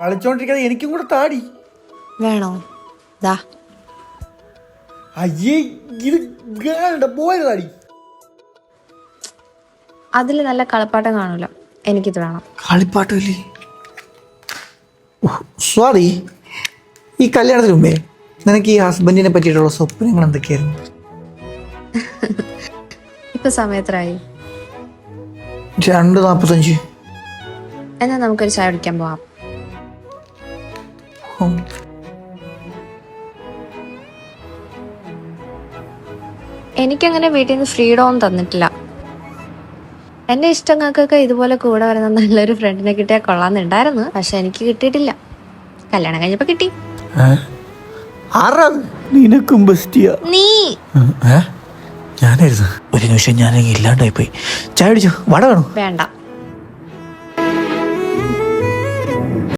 കളിച്ചോണ്ടിരിക്കാതെ എനിക്കും കൂടെ താടി. വേണോ? ദാ. അയ്യേ ഇത് ഗേളുടെ ബോയ് താടി. അതിൽ നല്ല കളിപ്പാട്ടം കാണൂല. എനിക്കിത് വേണം. കളിപ്പാട്ടില്ലേ സോറി ഈ കല്യാണത്തിന് മുമ്പേ നിനക്ക് ഈ ഹസ്ബൻഡിനെ പറ്റിയിട്ടുള്ള സ്വപ്നങ്ങൾ എന്തൊക്കെയായിരുന്നു? ഇപ്പൊ സമയത്രായി രണ്ട് നാപ്പത്തഞ്ച്. എന്നാ നമുക്കൊരു ചായ കുടിക്കാൻ പോവാം. ഉം. എനിക്കങ്ങനെ വീട്ടിൽ നിന്ന് ഫ്രീഡം തന്നിട്ടില്ല. എന്റെ ഇഷ്ടങ്ങൾക്കൊക്കെ ഇതുപോലെ കൂടെ വരുന്ന നല്ലൊരു ഫ്രണ്ടിനെ കിട്ടിയാൽ കൊള്ളാന്നുണ്ടായിരുന്നു പക്ഷെ എനിക്ക് കിട്ടിയിട്ടില്ല. കല്യാണം കഴിഞ്ഞപ്പോ കിട്ടി? നിനക്കും നീ? ഞാനായിരുന്നു. ഒരു നിമിഷം ഞാൻ ഇല്ലാണ്ടായി പോയി ചായ അടിച്ചു വട വേണോ? വേണ്ട.